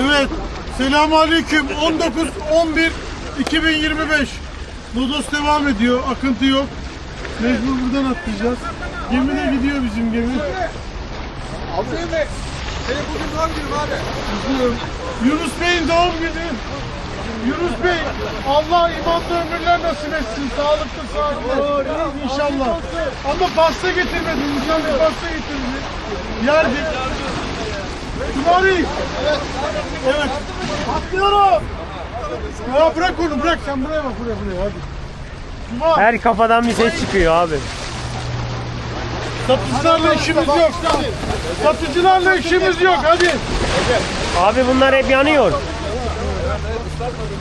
Evet. Selamun Aleyküm. 19 11 2025. Lodos devam ediyor. Akıntı yok. Mecbur buradan atlayacağız. Gemi de gidiyor bizim gemi. Bey, senin bugün doğum günün abi. Gidiyor. Yunus Bey'in doğum günü. Yunus Bey Allah imanlı ömürler nasip etsin. Sağlıklı sağlıklı. İnşallah. Ama pasta getirmedin. Bir pasta getirdin. Yerdik. Kumari. Evet. Evet. Atlıyorum. Ya bırak onu bırak sen buraya bak buraya buraya hadi. Cuma. Her kafadan bir ses çıkıyor abi. Satıcılarla işimiz yok. Satıcılarla işimiz yok hadi. Abi bunlar hep yanıyor.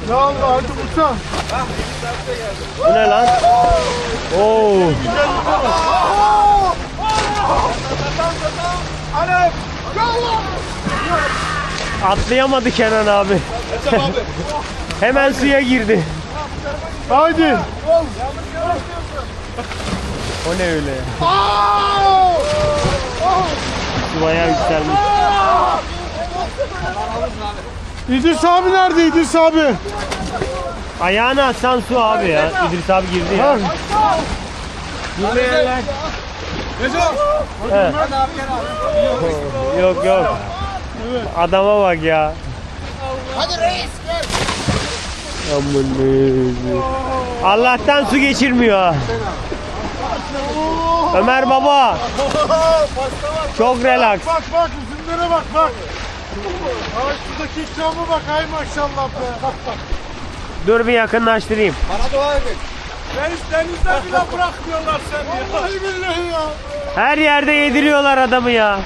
Ya Allah hadi uçan. Bu ne lan? Oo. Atlayamadı Kenan abi. Hemen suya girdi. Haydi. O ne öyle ya? Su bayağı yükselmiş. İdris abi nerede İdris abi? Ayağını atsan su abi ya. İdris abi girdi ya. Girmeyenler. Abi. Yok yok. Adama bak ya. Hadi reis gel. Aman ne- Allah'tan su geçirmiyor ha. Ömer baba çok relax. Bak bak üzümlere bak bak. Ay şuradaki ikrama bak ay maşallah be. Bak bak. Dur bir yakınlaştırayım. Bana dua edin. Deniz denizde bile bırakmıyorlar seni. Vallahi billahi ya. Her yerde yediriyorlar adamı ya.